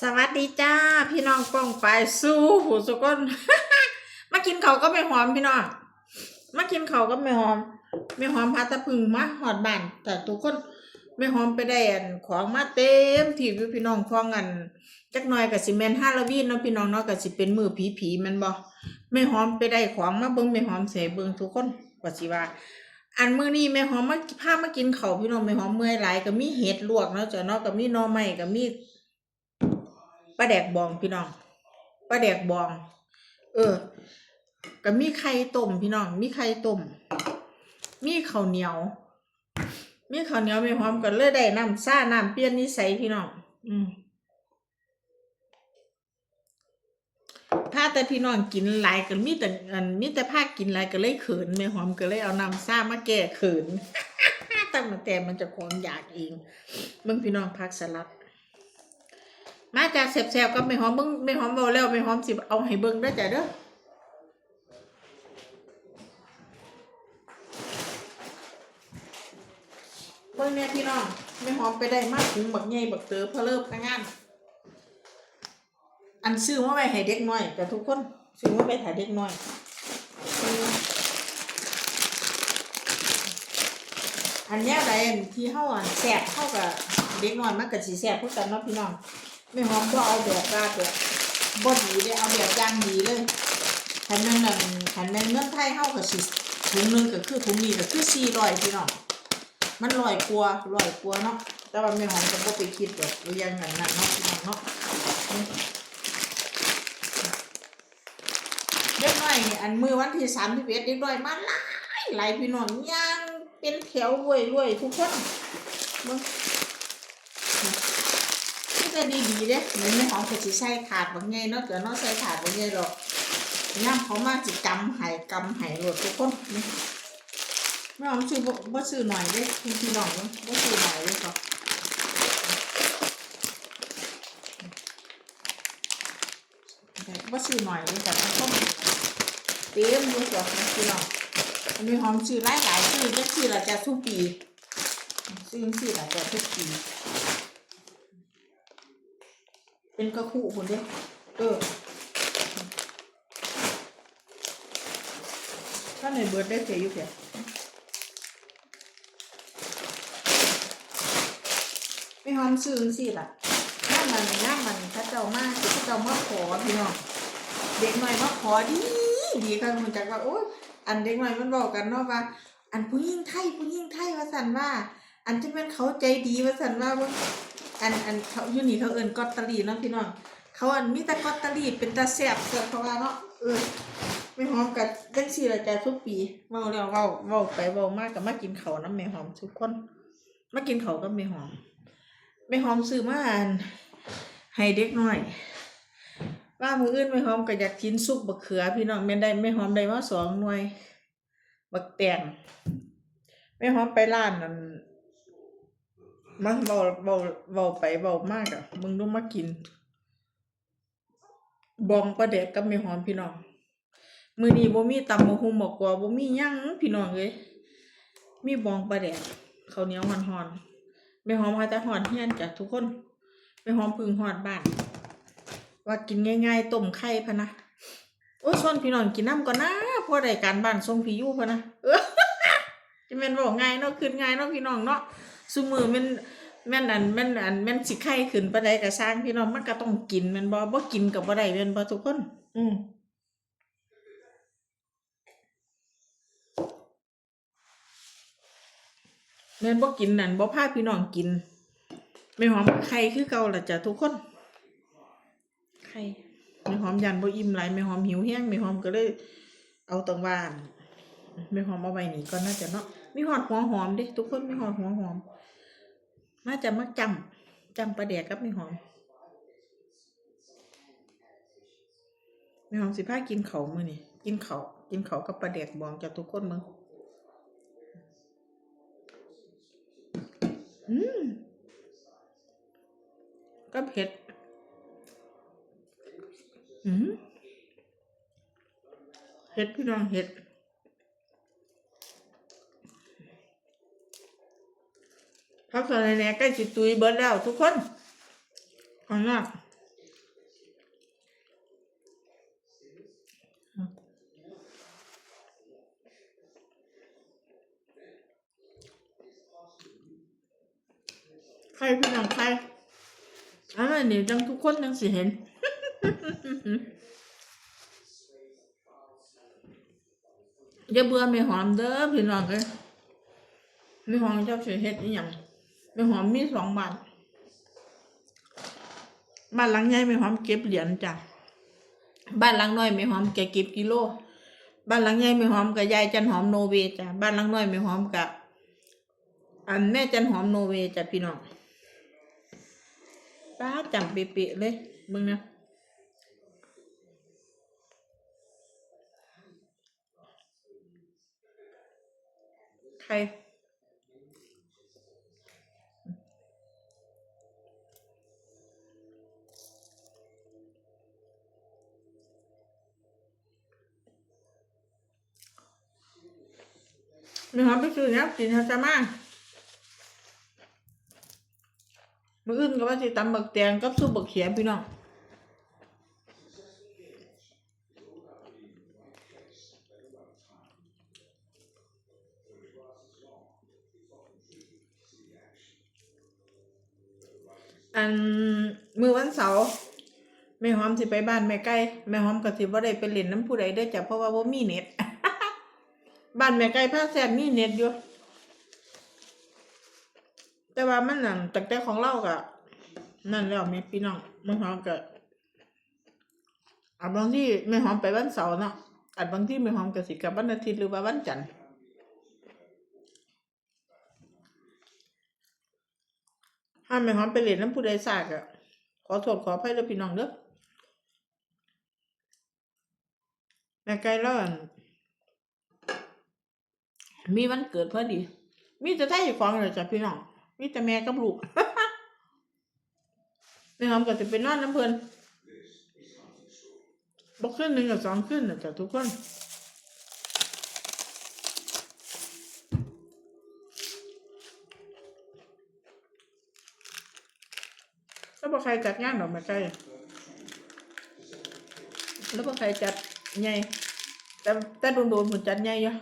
สวัสดีจ้า พี่น้องป้องไปสู้หูสุกคนมากินเขาก็ไม่หอมพี่น้องมากินเขาก็ไม่หอม ไม่หอมพาตะพึงมาหอดบ้านแต่ทุกคนไม่หอมไปได้อันของมาเต็มที่พี่น้องฟ้องกันจักหน่อยกับสิเมนฮาโลวีนเนาะพี่น้องเนาะกับสิเป็นมือผีผีมันบ่ไม่หอมไปได้ของมาเบิ่งไม่หอมเสเบิ่งทุกคนกว่าสิว่า อันมื้อนี้แม่หอมมาพามากินเขาพี่น้องแม่หอมเมื่อยหลายก็มีเห็ดลวกเนาะจ้ะเนาะก็มีหน่อไม้ก็มี ปลาแดกบองพี่น้องปลาแดกบอง เออก็มีไข่ต้มพี่น้อง มีไข่ต้ม มีข้าวเหนียว มีข้าวเหนียวม่หอมก็เลยได้น้ำซ่าน้ำเปลี่ยนนิสัยพี่น้อง อืมถ้าแต่พี่น้องกินหลายก็มีแต่อันมีแต่ภาคกินหลายก็เลยเขินแม่หอมก็เลยเอาน้ำซ่ามาแก้เขินตั้งแต่แต่มันจะความอยากเองเบิ่งพี่น้องพักสลัด มาจากแสบๆกับแม่หอมเบิ่งแม่หอมเบาแล้วแม่หอมสิเอาให้เบิ่งเด้จ้ะเด้อเบิ่งเนี่ยพี่น้องแม่หอมไปได้มากถึงบักใหญ่บักเต๋อเพอเริ่มงาน อันซื้อมาไว้ให้เด็กน้อยแต่ทุกคนซื้อมาไว้ให้เด็กน้อยอันนี้อะไรที่เฮาอันแสบเฮากับเด็กน้อยมันก็สิแสบคือกันเนาะพี่น้อง ไม่หอมบ่เอาแบบว่าแบบบ่ดีเด้เอาแบบย่างดีเลยคันแม่นนั่นคันแม่นเมืองไทยเฮาก็สิถุงนึงก็คือถุงนี้ก็คือ400พี่น้องมันร้อยกว่าร้อยกว่าเนาะแต่ว่าแม่หอมก็บ่ไปคิดแบบอย่างนั้นนะเนาะพี่น้องเนาะเด็กน้อยอันมือวันที่สามที่เอ็ดเด็กน้อยมาหลายหลายพี่น้องย่างเป็นแถวรวยรวยทุกคนมึง นี่ดีดีๆเด้หมือนไม่หอมก็สิใส่ถาดบางไงเนาะเกิดเนาะใส่ถาดบางไงหรอกย่ำเขามาสิกำไห้กำไห้หลดทุกคนนี่ไม่หอมซื้อบ่บ่ซื้อหน่อยเด้พี่พี่น้องบ่ซื้อหน่อยเด้ก็บ่ซื้อหน่อยเด้แต่ทุกคนเต็มอยู่จ้ะพี่น้องอันนี้หอมชื่อหลายหลายชื่อจะชื่อละจะทุกปีชื่อชื่อละจะทุกปี เป็นกระคู่คนเดียวเออถ้าในเบิร์ดได้เสียอยู่เสียไม่หอมซื้อสิล่ะน้ามันน้ามันถ้าเจ้ามากถ้าเจ้ามาขอพี่น้องเด็กหน่อยมาขอดีดีกันมันจากว่าโอ้ยอันเด็กหน่อยมันบอกกันเนาะว่า อันผู้หญิงไทยผู้หญิงไทยว่าสันว่า อันจะเป็นเขาใจดีว่าสันว่าว่า อันอันเขาอยู่นี่เขาเอินกอตเตอรี่เนาะพี่น้อง เขาอันมีแต่กอตเตอรี่เป็นตาแซ่บเกิดเขาว่าเนาะเออไม่หอมกันจังสี่ละจ้ะทุกปีเว้าแล้วเว้าเว้าไปเว้ามากกับมากินเขาน้ำแม่หอมทุกคน มากินเขากับแม่หอมแม่หอมซื้อมาอันให้เด็กน้อย ว่ามืออื่นไม่หอมก็อยากกินซุปบักเขือ พี่น้องแม่ได้ไม่หอมได้มาสองหน่วย บักแตงไม่หอมไปร้านนั่น มาเบาเบาเบาไปเบามากอะ มึงต้องมากิน บองปลาแดกกับไม่หอมพี่น้อง มือนี้บ่มีตำมะฮุมบอกว่าบ่มีหยังพี่น้องเอ้ยมีบองปลาแดกข้าวเหนียวหอนๆไม่หอมหาแต่หอนเฮียนจ้ะทุกคนไม่หอมพึ่งหอดบ้าน ว่ากินง่ายๆต้มไข่พะนะโอ้ยส่วนพี่น้องกินน้ำก่อนนะพอได้การบ้านส่งพี่ยู่พะนะเออจะแม่นบอกง่ายเนาะขึ้นง่ายเนาะพี่น้องเนาะ ซุมือแม่นแม่นอันแม่นอันแม่นสิไข่ขึ้นปานใดก็สร้างพี่น้องมันก็ต้องกินแม่นบ่บ่กินก็บ่ได้แม่นบ่ทุกคน อืมแม่นบ่กินนั่นบ่พาพี่น้องกินไม่หอมไข่คือเก่าล่ะจ้ะทุกคนไข่ไม่หอมยันบ่อิ่มหลายไม่หอมหิวแห้งไม่หอมก็เลย เอาตังบ้านไม่หอมเอาไว้นี่ก็น่าจะเนาะ มีหอดหัวหอมด้ทุกคนมีหอดหัวหอมน่าจะมาจำจำปลาแดกกับม่หอมม่หอมสิพากินเขามือนี่กินเขากินเขากับปลาแดกบองจากทุกคนมึงอืมก็เผ็ด อืมเห็ดพี่น้องเห็ด พักตในแน่ใกล้จิตตุยเบิร์ดแล้วทุกคนอันนั้ใครพี่น้องใครอันนี้จังทุกคนจังสิเห็นอย่าเบื่อไม่หอมเด้อพี่น้องเลยไม่หอมเจ้าสิเห็ดอีหยัง ไม่หอมมีสองบานบ้านหลังใหญ่ไม่หอมเก็บเหรียญจ้ะบ้านหลังน้อยไม่หอมแกเก็บกิโล บ้านหลังใหญ่ไม่หอมกับยายจันหอมโนเวจ้ะบ้านหลังน้อยไม่หอมกับอันแม่จันหอมโนเวจ้ะพี่น้องป้าจำเป๊ะๆเลยมึงนะใคร ไม่หอมไปซื้อเนี้ยกินเฮาจะมามื้ออื่นก็ว่าสิตำบักแตงกับซุปบักเขียพี่น้องอันมือวันเสาร์แม่หอมสิไปบ้านแม่ไก่แม่หอมก็สิบ่ได้ไปเล่นน้ำผู้ใดเด้จ้ะเพราะว่าบ่มีเน็ต บ้านแม่ไก่พาแซ่บมีเน็ตอยู่ แต่ว่ามันนั่นตั้งแต่ของเราก็นั่นแล้วแม่พี่น้องมันหอมก็อันบางที่แม่หอมไปวันเสาร์เนาะอันบางที่แม่หอมก็สิกับวันอาทิตย์หรือว่าวันจันทร์ห้ามแม่หอมไปเล่นน้ำผู้ใดซากอะขอโทษขออภัยเด้อพี่น้องเด้อแม่ไก่แล้วอั่น มีวันเกิดพอดี มีแต่ไทยของเลยจ้ะพี่น้อง มีแต่แม่กับลูกแม่หอมก็จะไปนอนน้ำเพลินบอกขึ้นหนึ่งกับสองขึ้นนะจ้ะทุกคนแล้วพอกใครจัดงานดอกม้ไก่แล้วพอกใครจัดใหญ่แต่แต่โดนๆผมจัดใหญ่อยู่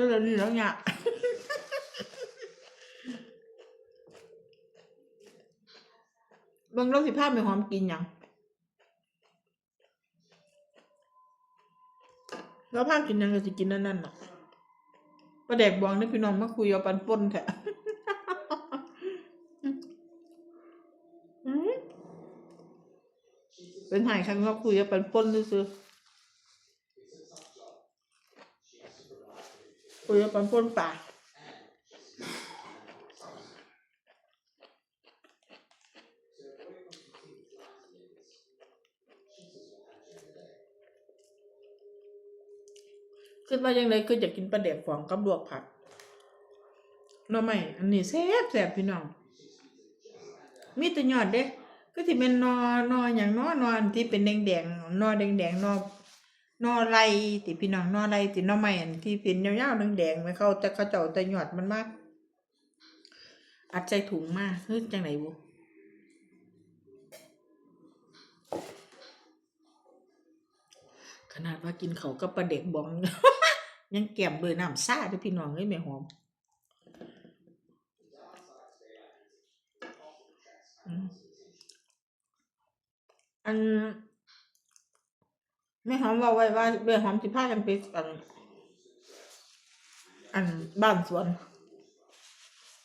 ก็เลยนี่แล้วเนี่ยบางเราสิภาพไม่หอมกินหยังแล้วภาพกินยังก็สิกินนั่นนั่นน่ะประเด็กบองนี่พี่น้องมาคุยเอาปันป่นแท้อืมเป็นหายครั้งว่าคุยเอาปันป่นซื้อ คุยเอาปันป่นป่าคิดว่ายังไงคืออยากกินปลาแดกฟองกับลวกผักหน่อไม่อันนี้แซ่บแซ่บพี่น้อง มีแต่ยอดเด้ ก็ที่เป็นนอนออย่างนอนอนที่เป็นแดงแดงนอแดงแดงนอ นอไรที่พี่น้องนอไรที่หน่อไม่อันที่เป็นยาวๆแดงแดงๆไม่เข้าแต่เขาเจ้าแต่หยอดมันมาก อัดใส่ถุงมากคือจังไหนบุขนาดว่ากินเขากับปลาเด็กบอง ยังแก้มเลยน้ำซ่าด้วยพี่น้องเลยแม่หอมอัน แม่หอมว่าไว้ว่าแม่หอมสิพากันไปอัน อันบ้านสวน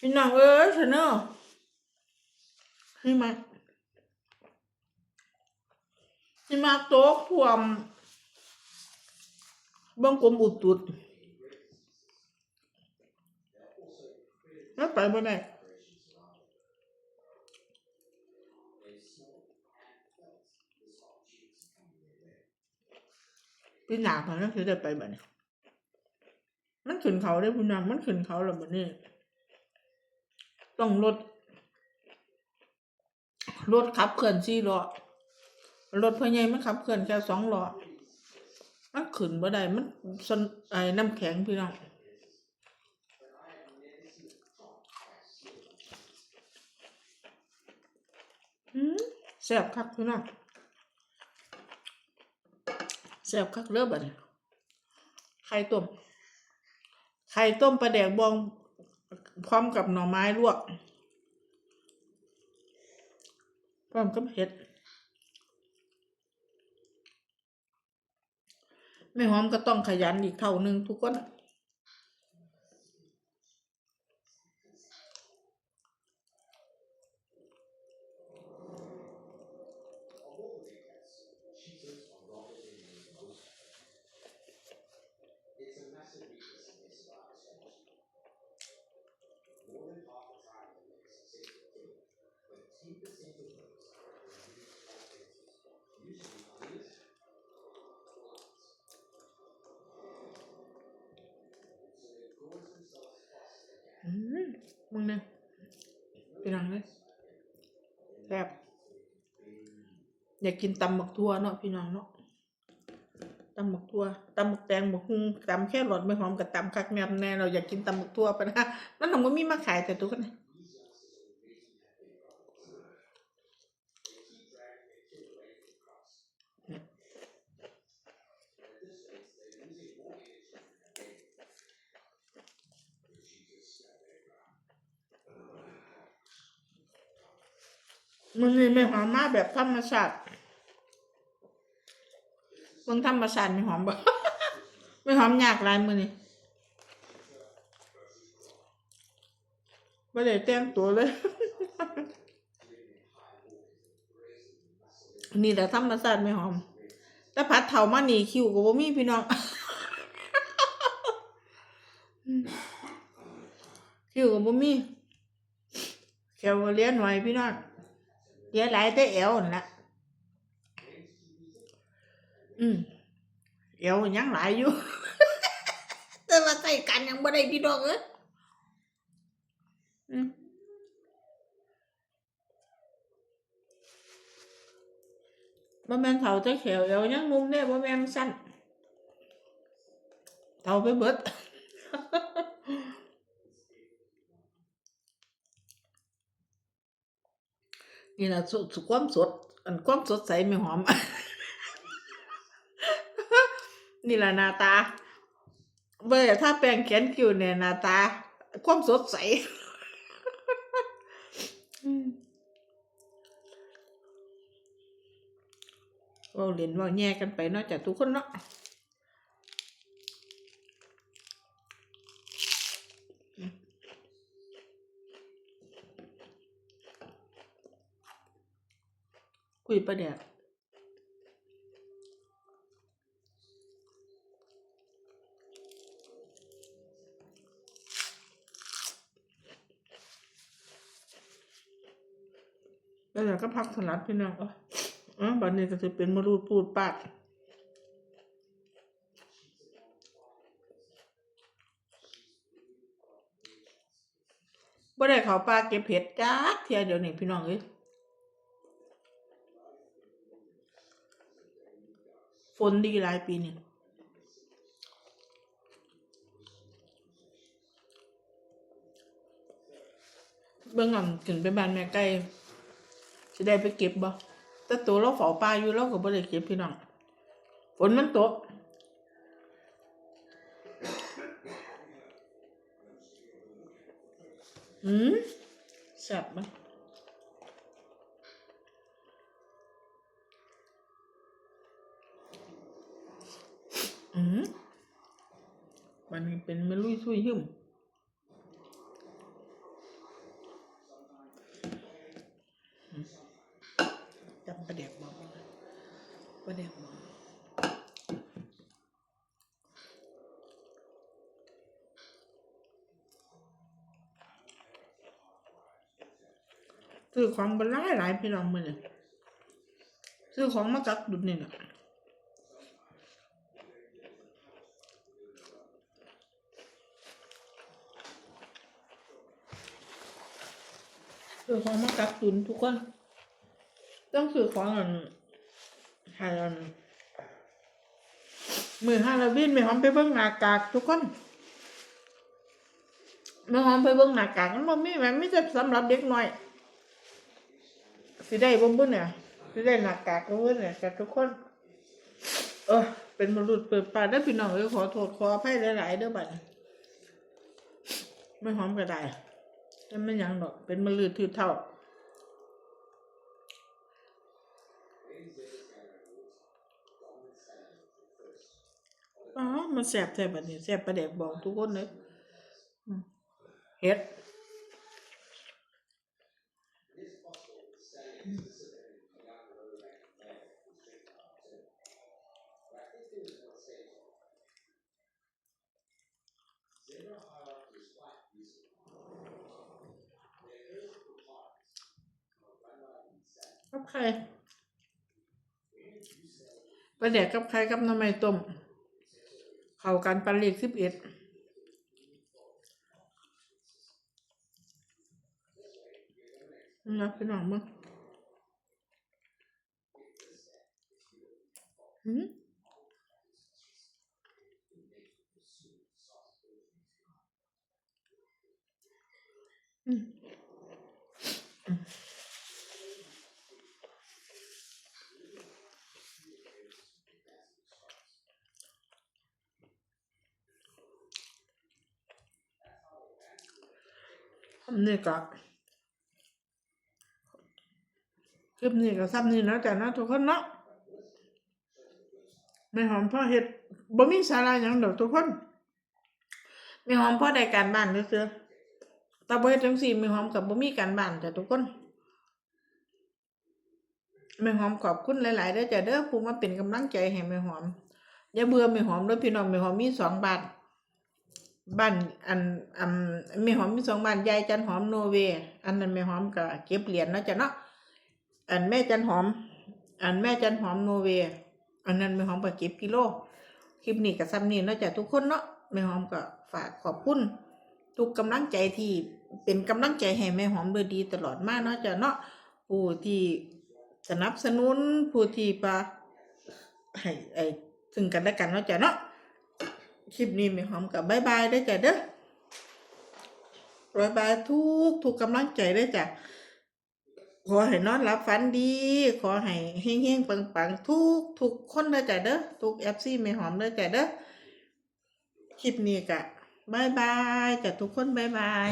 พี่น้องเอ้ยเถอเนอะให้มาให้มาโต๊ะท่วมบ้องกลมอุดตุดแล้วไปบ่ได้ พี่หนาพันนั่นคือได้ไปบ่เนี่ยมันขึ้นเขาได้พี่น้องมันขึ้นเขาแล้วบ่เนี่ยต้องรถรถขับเคลื่อนสี่ล้อรถพอใหญมันขับเคลื่อนแค่สองล้อมันขึ้นบ่ได้มันสนไอ้น้ำแข็งพี่น้องอืมแซ่บคักพี่น้อง แซ่บคักเลิศบัดไข่ต้มไข่ไข่ต้มปลาแดกบอง พร้อมกับหน่อไม้ลวก พร้อมกับเห็ดไม่หอมก็ต้องขยันอีกเท่านึงทุกคน อื มึงเนี่ยพี่น้องเลยแซ่บอยากกินตำหมักทั่วเนาะพี่น้องเนาะตำหมักทั่วตำหมักแตงหมักฮุงตำแค่หลอดไม่หอมกับตำคักแนมแน่เราอยากกินตำหมักทั่วไปนะนั่นทำก็มีมาขายแต่ตัวกันน มันนี่ไม่หอมมากแบบธรรมชาติเบางธรรมชาติไม่หอมบ่ไม่หอมยากหลายมือนี่ไม่ได้แต่งตัวเลย นี่แหละธรรมชาติไม่หอม แต่ผัดเถามานี่คิวก็บ่มีพี่น้องคิวก็บ่มีแค่ว่าเลี้ยนหน่อยพี่น้อง เลี้ยหลายแต่เอวนั่นละอืมเอวยังหลายอยู่ แต่ว่าใส่กันยังบ่ได้พี่น้องเอ้ยอืมบ่แม่นเฒ่าแต่แขวเอวยังนุ่มเด้บ่แม่นสั้นเฒ่าไปเบิด นี่นะสุสุความสดอันความสดใสไม่หอม นี่แหละหน้าตาเบอร์ถ้าแปรงเขียนคิวเนี่ยหน้าตา ความสดใสเว่าเล่นว่าแย่กันไปนอกจากทุกคนเนาะ คุยประเดี๋ยวแล้วเดี๋ยวก็พักสลัดพี่น้องอออ๋อบัดนี้ก็จะเป็นมรูดปูดปากบ่ได้เขาปลาเก็บเห็ดจ้าเทียเดี๋ยวนี้พี่น้องเอ้ย ฝนดีหลายปีนี่เบิ่งอ่ำขึ้นไปบ้านแม่ไก่สิได้ไปเก็บบ่แต่ตัวเราเฝ้าปลาอยู่เราก็บ่ได้เก็บพี่น้องฝนมันตกอืมแซ่บมั้ย อืมมันเป็นเมลุยซุยหึมอืมจำประเด็กบอกประเด็กบอกซื้อของบหลายหลายพี่น้องมือเนี่ยซื้อของมาจากดุดนี่นะ ซื้อของมากักตุนทุกคน ต้องซื้อของอันฮาลันมือฮาลาวินไม่หอมไปเบิ่งหน้ากากทุกคนไม่หอมไปเบิ่งหน้ากากมันบ่มีแม่ไม่ใช่สำหรับเด็กน้อยสิได้บ่บุ่นเนี่ยสิได้หน้ากากบ่บุ่นเนี่ยกับทุกคน เออเป็นมนุษย์เปิดปากได้พี่น้องเอ้ยขอโทษขออภัยหลาย ๆ เด้อบัดไม่หอมก็ได้ แต่ไม่ยังดอก เป็นมะลือทือเท่า อ๋อ มันแสบแสบแบบนี้แสบประเด็กบอกทุกคนเลยเฮ็ด กับใครปลาแดกกับใครกับน้ำมันต้ม เข้ากันปลาเล็กสิบเอ็ดนะพี่น้องมึงหืมอืม นนี้ก็คลิปนี้ก็ซ้ำนี่เนะจ้ะนาะทุกคนเนาะไม่หอมพ่อเฮ็ดบ่มีสาระหยังเดอกทุกคนไม่หอมพ่อได้การบ้านซื่อๆแต่บ่เฮ็ดจังซี่ไม่หอมกับบ่มีการบ้านจ้ะทุกคนไม่หอมขอบคุณหลายๆเด้อจ้ะเด้อผู้มาเป็นกำลังใจให้ไม่หอม อย่าเบื่อไม่หอมเด้อพี่น้องไม่หอมมีสองบาน บ้านอันอันแม่หอมมีสองบ้านยายจันหอมโนเวอันนั้นแม่หอมก็เก็บเหรียญเนาะจ้ะเนาะอันแม่จันหอม อันแม่จันหอมโนเวอันนั้นแม่หอมก็เก็บกิโลคลิปนี้ก็ซ้ำนี่เนาะจ้ะทุกคนเนาะแม่หอมก็ฝากขอบคุณทุกกำลังใจที่เป็นกำลังใจให้แม่หอมโดยดีตลอดมาเนาะจ้ะเนาะผู้ที่สนับสนุนผู้ที่ปะให้ไอ้ซึ่งกันและกันเนาะจ้ะเนาะ คลิปนี้มีหอมกับบายบายได้จ้ะเด้อรอยบายทุกทุกกำลังใจได้จ้ะขอให้นอนหลับฝันดี ขอให้เฮงเฮงปังปังทุกทุกคนได้จ้ะเด้อทุกเอฟซีไม่หอมได้จ้ะเด้อคลิปนี้กะบายบายจ้ะทุกคนบายบาย